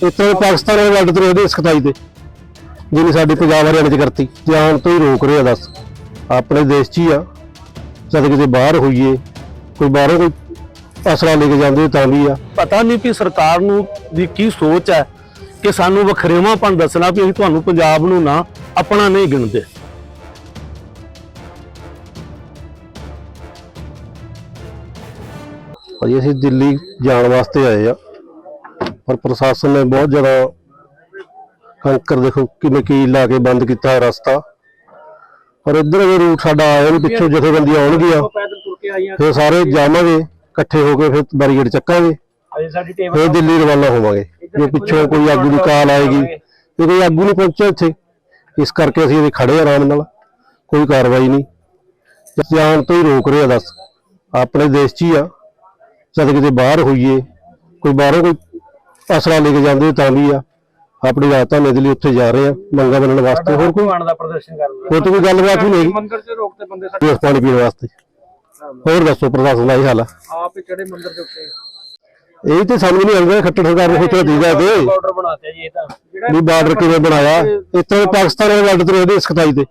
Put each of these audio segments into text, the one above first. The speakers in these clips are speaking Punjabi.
ਤਰ੍ਹਾਂ ਪਾਕਿਸਤਾਨ ਵਾਲੇ ਵੱਡ ਤੇ ਇਹਦੇ ਸਖਤਾਈ ਤੇ ਜਿਹਨੇ ਸਾਡੀ ਪੰਜਾਬ ਹਰਿਆਣੇ ਚ ਕਰਤੀ। ਜਾਣ ਤੋਂ ਹੀ ਰੋਕ ਰਿਹਾ ਦੱਸ। ਆਪਣੇ ਦੇਸ਼ 'ਚ ਹੀ ਆ। ਜਦ ਕਿਤੇ ਬਾਹਰ ਹੋਈਏ ਕੋਈ ਬਾਹਰੋਂ ਕੋਈ ਅਸਲਾ ਲੈ ਕੇ ਜਾਂਦੇ ਤਾਂ ਵੀ ਆ। ਪਤਾ ਨਹੀਂ ਵੀ ਸਰਕਾਰ ਨੂੰ ਦੀ ਕੀ ਸੋਚ ਹੈ ਕਿ ਸਾਨੂੰ ਵਖਰੇਵਾਂਪਣ ਦੱਸਣਾ ਵੀ ਅਸੀਂ ਤੁਹਾਨੂੰ ਪੰਜਾਬ ਨੂੰ ਨਾ ਆਪਣਾ ਨਹੀਂ ਗਿਣਦੇ। ਭਾਜੀ ਅਸੀਂ ਦਿੱਲੀ ਜਾਣ ਵਾਸਤੇ ਆਏ ਆ। ਔਰ ਪ੍ਰਸ਼ਾਸਨ ਨੇ ਬਹੁਤ ਜ਼ਿਆਦਾ ਕੰਕਰ ਦੇਖੋ ਕਿਵੇਂ ਕੀ ਲਾ ਕੇ ਬੰਦ ਕੀਤਾ ਹੈ ਰਸਤਾ। ਪਰ ਇੱਧਰ ਇਹ ਰੂਟ ਸਾਡਾ ਆਇਆ ਨਹੀਂ ਪਿੱਛੋਂ ਜਥੇਬੰਦੀਆਂ ਆਉਣਗੀਆਂ, ਫਿਰ ਸਾਰੇ ਜਾਵਾਂਗੇ, ਇਕੱਠੇ ਹੋ ਕੇ ਫਿਰ ਬੈਰੀਗੇਡ ਚੱਕਾਂਗੇ। ਫਿਰ ਦਿੱਲੀ ਰਵਾਨਾ ਹੋਵਾਂਗੇ, ਜੇ ਪਿੱਛੋਂ ਕੋਈ ਆਗੂ ਦੀ ਕਾਲ ਆਏਗੀ ਤੇ ਕੋਈ ਆਗੂ ਨਹੀਂ ਪਹੁੰਚਿਆ ਇੱਥੇ, ਇਸ ਕਰਕੇ ਅਸੀਂ ਇਹਦੇ ਖੜੇ ਆਰਾਮ ਨਾਲ, ਕੋਈ ਕਾਰਵਾਈ ਨਹੀਂ। ਜਾਣ ਤੋਂ ਹੀ ਰੋਕ ਰਿਹਾ ਦੱਸ ਆਪਣੇ ਦੇਸ਼ 'ਚ ਹੀ ਆ, ਜਦ ਕਿਤੇ ਬਾਹਰ ਹੋਈਏ, ਕੋਈ ਬਾਹਰੋਂ ਕੋਈ ਅਸਲਾ ਲੈ ਕੇ ਜਾਂਦੇ ਤਾਂ ਵੀ ਆ। ਆਪਣੀ ਰਾਜਧਾਨੀ ਦੇ ਲਈ ਉੱਥੇ ਜਾ ਰਹੇ ਆ ਮੰਗਾ ਬਣਨ ਵਾਸਤੇ। ਹੋਰ ਕੋਈ? ਭਗਵਾਨ ਦਾ ਪ੍ਰਦਰਸ਼ਨ ਕਰਨ ਹੋਰ ਤਾਂ ਕੋਈ ਗੱਲਬਾਤ ਹੀ ਨਹੀਂ। ਮੰਦਿਰ 'ਚ ਰੋਕਤੇ ਬੰਦੇ ਸਾਡੇ ਪਾਣੀ ਪੀਣ ਵਾਸਤੇ। ਹੋਰ ਦੱਸੋ ਪ੍ਰਸ਼ਾਸਨ ਦਾ ਇਹ ਹਾਲ ਆ। ਆਪ ਹੀ ਚੜੇ ਮੰਦਿਰ ਦੇ ਉੱਤੇ? ਇਹ ਤੇ ਸਾਨੂੰ ਨਹੀਂ ਆਉਂਦਾ ਖੱਟੜ ਸਰਕਾਰ ਨੂੰ ਸੋਚਣਾ ਚਾਹੀਦਾ ਤੇ ਬਾਰਡਰ ਬਣਾਤੇ ਜੀ ਇਹ ਤਾਂ। ਵੀ ਬਾਰਡਰ ਕਿਵੇਂ ਬਣਾਇਆ? ਤਰ੍ਹਾਂ ਪਾਕਿਸਤਾਨ ਵਾਲੇ ਬਾਰਡਰ ਤੇ ਇਹਦੇ ਸਖਤਾਈ ਤੇ।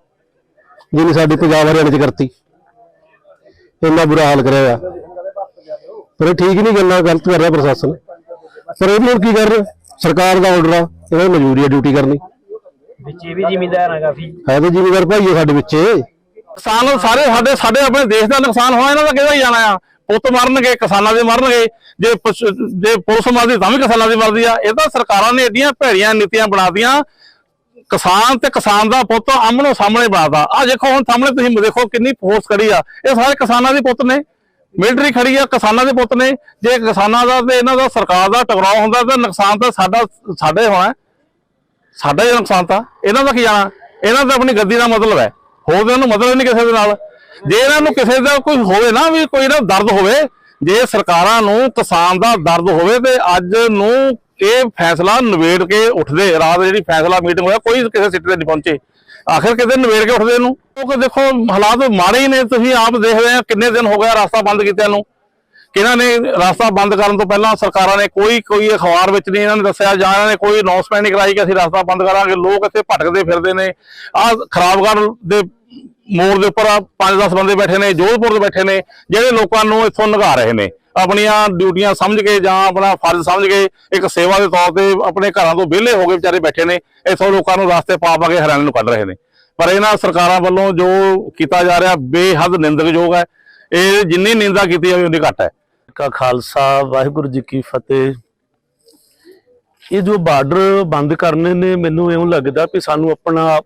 ਜਿਹਨੇ ਸਾਡੀ ਪੰਜਾਬ ਹਰਿਆਣੇ ਚ ਕਰਤੀ। ਇੰਨਾ ਬੁਰਾ ਹਾਲ ਕਰਿਆ ਪਰ ਇਹ ਠੀਕ ਨਹੀਂ ਗੱਲਾਂ ਗਲਤ ਕਰ ਰਿਹਾ ਪ੍ਰਸ਼ਾਸਨ। ਪਰ ਇਹ ਲੋਕ ਕੀ ਕਰ ਰਹੇ ਸਰਕਾਰ ਦਾ ਆਰਡਰ ਆ ਇਹਨਾਂ ਦੀ ਮਜਬੂਰੀ ਆ ਡਿਊਟੀ ਕਰਨੀ। ਵਿੱਚ ਇਹ ਵੀ ਜ਼ਿਮੀਂਦਾਰ ਆ ਕਾਫੀ ਹੈ ਤਾਂ ਜ਼ਿਮੀਦਾਰ ਭਾਈ ਆ ਸਾਡੇ ਵਿੱਚ। ਕਿਸਾਨ ਸਾਰੇ ਸਾਡੇ ਸਾਡੇ ਆਪਣੇ ਦੇਸ਼ ਦਾ ਨੁਕਸਾਨ ਹੋਇਆ ਇਹਨਾਂ ਦਾ ਕਿਹਦਾ ਹੀ ਜਾਣਾ ਆ? ਪੁੱਤ ਮਰਨਗੇ ਕਿਸਾਨਾਂ ਦੇ ਮਰਨਗੇ। ਜੇ ਜੇ ਪੁਲਿਸ ਮਰਦੀ ਤਾਂ ਵੀ ਕਿਸਾਨਾਂ ਦੀ ਮਰਦੀ ਆ। ਇਹ ਤਾਂ ਸਰਕਾਰਾਂ ਨੇ ਏਡੀਆਂ ਭੈੜੀਆਂ ਨੀਤੀਆਂ ਬਣਾਦੀਆਂ ਕਿਸਾਨ ਤੇ ਕਿਸਾਨ ਦਾ ਪੁੱਤ ਆਮਣੋ ਸਾਹਮਣੇ ਬਣਾਦਾ ਆ। ਦੇਖੋ ਹੁਣ ਸਾਹਮਣੇ ਤੁਸੀਂ ਦੇਖੋ ਕਿੰਨੀ ਫੋਰਸ ਖੜੀ ਆ। ਇਹ ਸਾਰੇ ਕਿਸਾਨਾਂ ਦੇ ਪੁੱਤ ਨੇ। ਮਿਲਟਰੀ ਖੜੀ ਆ, ਕਿਸਾਨਾਂ ਦੇ ਪੁੱਤ ਨੇ। ਜੇ ਕਿਸਾਨਾਂ ਦਾ ਤੇ ਇਹਨਾਂ ਦਾ ਸਰਕਾਰ ਦਾ ਟਕਰਾਅ ਹੁੰਦਾ, ਤਾਂ ਨੁਕਸਾਨ ਤਾਂ ਸਾਡਾ, ਸਾਡੇ ਹੋਣਾ ਸਾਡਾ ਹੀ ਨੁਕਸਾਨ ਤਾਂ। ਇਹਨਾਂ ਦਾ ਕੀ ਜਾਣਾ? ਇਹਨਾਂ ਦਾ ਆਪਣੀ ਗੱਦੀ ਦਾ ਮਤਲਬ ਹੈ। ਹੋਰ ਦੇ ਨੂੰ ਮਤਲਬ ਨਹੀਂ ਕਿਸੇ ਦੇ ਨਾਲ। ਜੇ ਇਹਨਾਂ ਨੂੰ ਕਿਸੇ ਦਾ ਕੋਈ ਹੋਵੇ ਨਾ ਵੀ ਕੋਈ ਨਾ ਦਰਦ ਹੋਵੇ, ਜੇ ਸਰਕਾਰਾਂ ਨੂੰ ਕਿਸਾਨ ਦਾ ਦਰਦ ਹੋਵੇ ਤੇ ਅੱਜ ਨੂੰ ਇਹ ਫੈਸਲਾ ਨਿਬੇੜ ਕੇ ਉੱਠਦੇ, ਰਾਤ ਜਿਹੜੀ ਫੈਸਲਾ ਮੀਟਿੰਗ ਹੋਇਆ, ਕੋਈ ਕਿਸੇ ਸਿੱਟੇ ਤੇ ਨਹੀਂ ਪਹੁੰਚੇ। ਆਖਿਰ ਕਿਤੇ ਨਿਬੇੜ ਕੇ ਉੱਠਦੇ ਨੂੰ ਕਿਉਂਕਿ ਦੇਖੋ, ਹਾਲਾਤ ਮਾੜੇ ਹੀ ਨੇ, ਤੁਸੀਂ ਆਪ ਦੇਖ ਰਹੇ ਆ ਕਿੰਨੇ ਦਿਨ ਹੋ ਗਿਆ ਰਸਤਾ ਬੰਦ ਕੀਤਿਆਂ ਨੂੰ ਕਿ ਇਹਨਾਂ ਨੇ ਰਸਤਾ ਬੰਦ ਕਰਨ ਤੋਂ ਪਹਿਲਾਂ ਸਰਕਾਰਾਂ ਨੇ ਕੋਈ ਕੋਈ ਅਖਬਾਰ ਵਿੱਚ ਨਹੀਂ ਇਹਨਾਂ ਨੇ ਦੱਸਿਆ, ਜਾਂ ਇਹਨਾਂ ਨੇ ਕੋਈ ਅਨਾਉਂਸਮੈਂਟ ਨਹੀਂ ਕਰਾਈ ਕਿ ਅਸੀਂ ਰਸਤਾ ਬੰਦ ਕਰਾਂਗੇ। ਲੋਕ ਇੱਥੇ ਭਟਕਦੇ ਫਿਰਦੇ ਨੇ। ਆ ਖਰਾਬਗੜ੍ਹ ਦੇ ਮੋੜ ਦੇ ਉੱਪਰ ਆ 5-10 ਬੰਦੇ ਬੈਠੇ ਨੇ, ਜੋਧਪੁਰ ਦੇ ਬੈਠੇ ਨੇ, ਜਿਹੜੇ ਲੋਕਾਂ ਨੂੰ ਇੱਥੋਂ ਨਗਾ ਰਹੇ ਨੇ। ਆਪਣੀਆਂ ਡਿਊਟੀਆਂ ਸਮਝ ਕੇ ਜਾਂ ਆਪਣਾ ਫਰਜ਼ ਸਮਝ ਕੇ ਇੱਕ ਸੇਵਾ ਦੇ ਤੌਰ ਤੇ ਆਪਣੇ ਘਰਾਂ ਤੋਂ ਵਿਹਲੇ ਹੋ ਕੇ ਵਿਚਾਰੇ ਬੈਠੇ ਨੇ ਇੱਥੋਂ ਲੋਕਾਂ ਨੂੰ ਰਸਤੇ ਪਾ ਪਾ ਕੇ ਹਰਿਆਣੇ ਨੂੰ ਕੱਢ ਰਹੇ ਨੇ। ਪਰ ਇਹਨਾਂ ਸਰਕਾਰਾਂ ਵੱਲੋਂ ਜੋ ਕੀਤਾ ਜਾ ਰਿਹਾ ਬੇਹੱਦ ਨਿੰਦਕਯੋਗ ਹੈ। ਇਹ ਜਿੰਨੀ ਨਿੰਦਾ ਕੀਤੀ ਜਾਵੇ ਉਨੀ ਘੱਟ ਹੈ। ਕਾ ਖਾਲਸਾ ਵਾਹਿਗੁਰੂ ਜੀ ਕੀ ਫਤਿਹ। ਇਹ ਜੋ ਬਾਰਡਰ ਬੰਦ ਕਰਨੇ ਨੇ ਮੈਨੂੰ ਇਉਂ ਲੱਗਦਾ ਵੀ ਸਾਨੂੰ ਆਪਣਾ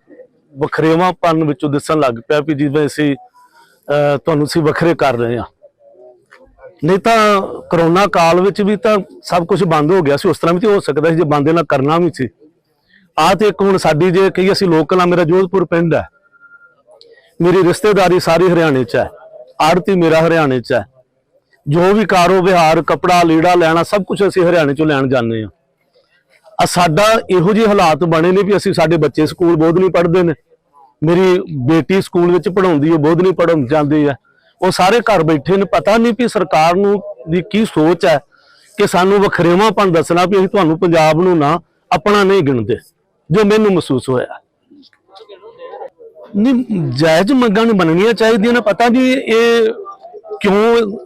ਵਖਰੇਵਾਂਪਨ ਵਿੱਚੋਂ ਦਿਸਣ ਲੱਗ ਪਿਆ ਵੀ ਜਿਵੇਂ ਅਸੀਂ ਅਹ, ਤੁਹਾਨੂੰ ਅਸੀਂ ਵੱਖਰੇ ਕਰ ਰਹੇ ਹਾਂ। ਨਹੀਂ ਤਾਂ ਕਰੋਨਾ ਕਾਲ ਵਿੱਚ ਵੀ ਤਾਂ ਸਭ ਕੁਝ ਬੰਦ ਹੋ ਗਿਆ ਸੀ, ਉਸ ਤਰ੍ਹਾਂ ਵੀ ਤੇ ਹੋ ਸਕਦਾ ਸੀ ਜੇ ਬੰਦ ਇਹਨਾਂ ਕਰਨਾ ਵੀ ਸੀ। ਆਹ ਤੇ ਇੱਕ ਹੁਣ ਸਾਡੀ ਜੇ ਕਹੀ ਅਸੀਂ ਲੋਕਲ ਆ ਮੇਰਾ ਜੋਧਪੁਰ ਪਿੰਡ ਹੈ। ਮੇਰੀ ਰਿਸ਼ਤੇਦਾਰੀ ਸਾਰੀ ਹਰਿਆਣੇ 'ਚ ਹੈ। ਆੜਤੀ ਮੇਰਾ ਹਰਿਆਣੇ 'ਚ ਹੈ। ਜੋ ਵੀ ਕਾਰੋ ਵਿਹਾਰ, ਕਪੜਾ, ਲੀੜਾ ਲੈਣਾ, ਸਭ ਕੁਝ ਅਸੀਂ ਹਰਿਆਣੇ 'ਚੋਂ ਲੈਣ ਜਾਂਦੇ ਆ ਆ ਸਾਡਾ ਇਹੋ ਜਿਹੇ ਹਾਲਾਤ ਬਣੇ ਨੇ ਵੀ ਅਸੀਂ ਸਾਡੇ ਬੱਚੇ ਸਕੂਲ ਬੋਧ ਨਹੀਂ ਪੜ੍ਹਦੇ ਨੇ। ਮੇਰੀ ਬੇਟੀ ਸਕੂਲ ਵਿੱਚ ਪੜਾਉਂਦੀ ਹੈ, ਬੋਧ ਨਹੀਂ ਪੜਨ ਜਾਂਦੀ ਹੈ। ਉਹ ਸਾਰੇ ਘਰ ਬੈਠੇ ਨੇ, ਪਤਾ ਨਹੀਂ ਵੀ ਸਰਕਾਰ ਨੂੰ ਦੀ ਕੀ ਸੋਚ ਹੈ ਕਿ ਸਾਨੂੰ ਵਖਰੇਵਾਂਪਣ ਦੱਸਣਾ ਵੀ ਅਸੀਂ ਤੁਹਾਨੂੰ ਪੰਜਾਬ ਨੂੰ ਨਾ ਆਪਣਾ ਨਹੀਂ ਗਿਣਦੇ, ਜੋ ਮੈਨੂੰ ਮਹਿਸੂਸ ਹੋਇਆ। ਨਹੀਂ, ਜਾਇਜ਼ ਮੰਗਾਂ ਨੂੰ ਮੰਨਣੀਆਂ ਚਾਹੀਦੀਆਂ ਨੇ, ਪਤਾ ਨਹੀਂ ਇਹ ਕਿਉਂ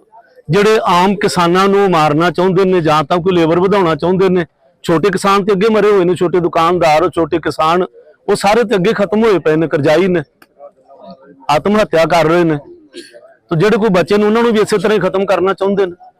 ਜਿਹੜੇ ਆਮ ਕਿਸਾਨਾਂ ਨੂੰ ਮਾਰਨਾ ਚਾਹੁੰਦੇ ਨੇ ਜਾਂ ਤਾਂ ਕੋਈ ਲੇਬਰ ਵਧਾਉਣਾ ਚਾਹੁੰਦੇ ਨੇ, ਛੋਟੇ ਕਿਸਾਨ ਤੇ ਅੱਗੇ ਮਰੇ ਹੋਏ ਨੇ, ਛੋਟੇ ਦੁਕਾਨਦਾਰ, ਛੋਟੇ ਕਿਸਾਨ, ਉਹ ਸਾਰੇ ਤੇ ਅੱਗੇ ਖਤਮ ਹੋਏ ਪਏ ਨੇ, ਕਰਜ਼ਾਈ ਨੇ, ਆਤਮ ਹੱਤਿਆ ਕਰ ਰਹੇ ਨੇ। ਤੇ ਜਿਹੜੇ ਕੋਈ ਬੱਚੇ ਨੇ, ਉਹਨਾਂ ਨੂੰ ਵੀ ਇਸੇ ਤਰ੍ਹਾਂ ਹੀ ਖਤਮ ਕਰਨਾ ਚਾਹੁੰਦੇ ਨੇ।